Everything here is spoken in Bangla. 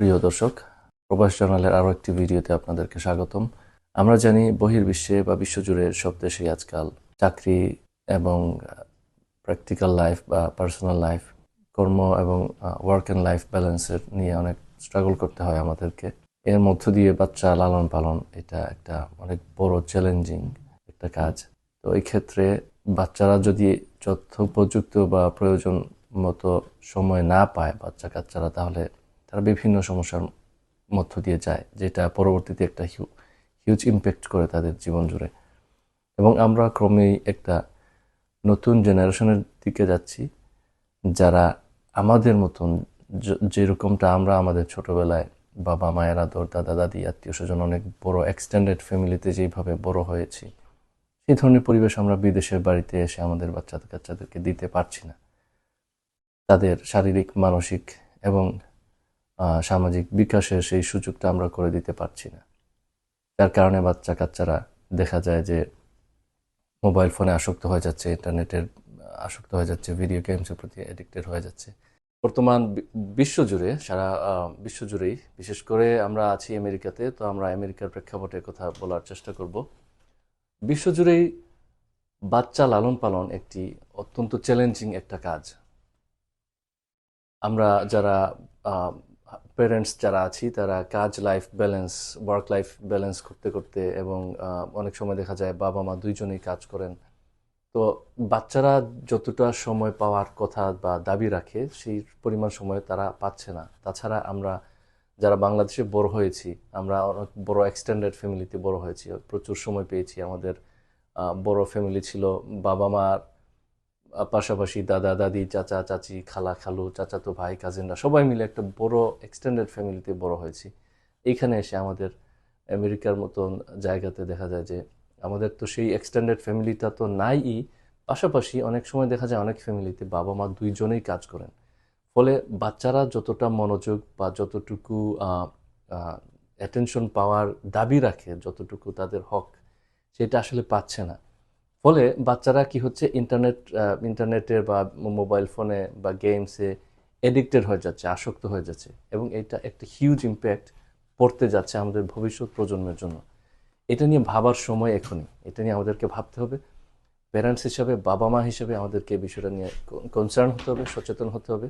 প্রিয় দর্শক, প্রবাস জার্নালের আরও একটি ভিডিওতে আপনাদেরকে স্বাগতম। আমরা জানি বহির্বিশ্বে বা বিশ্বজুড়ে সব দেশেই আজকাল চাকরি এবং প্র্যাকটিক্যাল লাইফ বা পার্সোনাল লাইফ কর্ম এবং ওয়ার্ক অ্যান্ড লাইফ ব্যালেন্সের নিয়ে অনেক স্ট্রাগল করতে হয় আমাদেরকে। এর মধ্য দিয়ে বাচ্চা লালন পালন এটা একটা অনেক বড় চ্যালেঞ্জিং একটা কাজ। তো এই ক্ষেত্রে বাচ্চারা যদি যথোপযুক্ত বা প্রয়োজন মতো সময় না পায় বাচ্চা কাচ্চারা তাহলে তারা বিভিন্ন সমস্যার মধ্য দিয়ে যায়, যেটা পরবর্তীতে একটা হিউ হিউজ ইম্প্যাক্ট করে তাদের জীবন জুড়ে। এবং আমরা ক্রমেই একটা নতুন জেনারেশনের দিকে যাচ্ছি, যারা আমাদের মতন যেরকমটা আমরা আমাদের ছোটবেলায় বাবা মায়ের আদর, দাদা দাদি, আত্মীয় স্বজন অনেক বড় এক্সটেন্ডেড ফ্যামিলিতে যেইভাবে বড় হয়েছি, সেই ধরনের পরিবেশ আমরা বিদেশের বাড়িতে এসে আমাদের বাচ্চাদের কাচ্চাদেরকে দিতে পারছি না। তাদের শারীরিক, মানসিক এবং সামাজিক বিকাশের সেই সুযোগটা আমরা করে দিতে পারছি না। যার কারণে বাচ্চা কাচ্চারা দেখা যায় যে মোবাইল ফোনে আসক্ত হয়ে যাচ্ছে, ইন্টারনেটের আসক্ত হয়ে যাচ্ছে ভিডিও গেমসের প্রতি অ্যাডিক্টেড হয়ে যাচ্ছে। বর্তমান বিশ্বজুড়ে সারা বিশ্বজুড়েই বিশেষ করে আমরা আছি আমেরিকাতে, তো আমরা আমেরিকার প্রেক্ষাপটে কথা বলার চেষ্টা করব। বিশ্বজুড়েই বাচ্চা লালন পালন একটি অত্যন্ত চ্যালেঞ্জিং একটা কাজ। আমরা যারা পেরেন্টস যারা আছি, তারা কাজ life balance work life balance করতে করতে এবং অনেক সময় দেখা যায় বাবা মা দুইজনেই কাজ করেন। তো বাচ্চারা যতটা সময় পাওয়ার কথা বা দাবি রাখে, সেই পরিমাণ সময় তারা পাচ্ছে না। তাছাড়া আমরা যারা বাংলাদেশে বড় হয়েছি, আমরা অনেক বড় এক্সটেন্ডেড ফ্যামিলিতে বড় হয়েছি। প্রচুর সময় পেয়েছি। আমাদের বড় ফ্যামিলি ছিল বাবা মার পাশাপাশি দাদা, দাদি, চাচা, চাচি, খালা, খালু চাচাতো ভাই কাজিনরা সবাই মিলে একটা বড় এক্সটেন্ডেড ফ্যামিলিতে বড় হয়েছি। এইখানে এসে আমাদের আমেরিকার মতন জায়গাতে দেখা যায় যে আমাদের তো সেই এক্সটেন্ডেড ফ্যামিলিটা তো নাইই। পাশাপাশি অনেক সময় দেখা যায় অনেক ফ্যামিলিতে বাবা মা দুইজনেই কাজ করেন। ফলে বাচ্চারা যতটা মনোযোগ বা যতটুকু অ্যাটেনশন পাওয়ার দাবি রাখে, যতটুকু তাদের হক, সেটা আসলে পাচ্ছে না। ফলে বাচ্চারা কি হচ্ছে ইন্টারনেট ইন্টারনেটের বা মোবাইল ফোনে বা গেমসে এডিক্টেড হয়ে যাচ্ছে, আসক্ত হয়ে যাচ্ছে এবং এটা একটা হিউজ ইম্প্যাক্ট পড়তে যাচ্ছে আমাদের ভবিষ্যৎ প্রজন্মের জন্য। এটা নিয়ে ভাবার সময় এখনই। এটা নিয়ে আমাদেরকে ভাবতে হবে। প্যারেন্টস হিসাবে বাবা মা হিসেবে আমাদেরকে বিষয়টা নিয়ে কনসার্ন হতে হবে, সচেতন হতে হবে।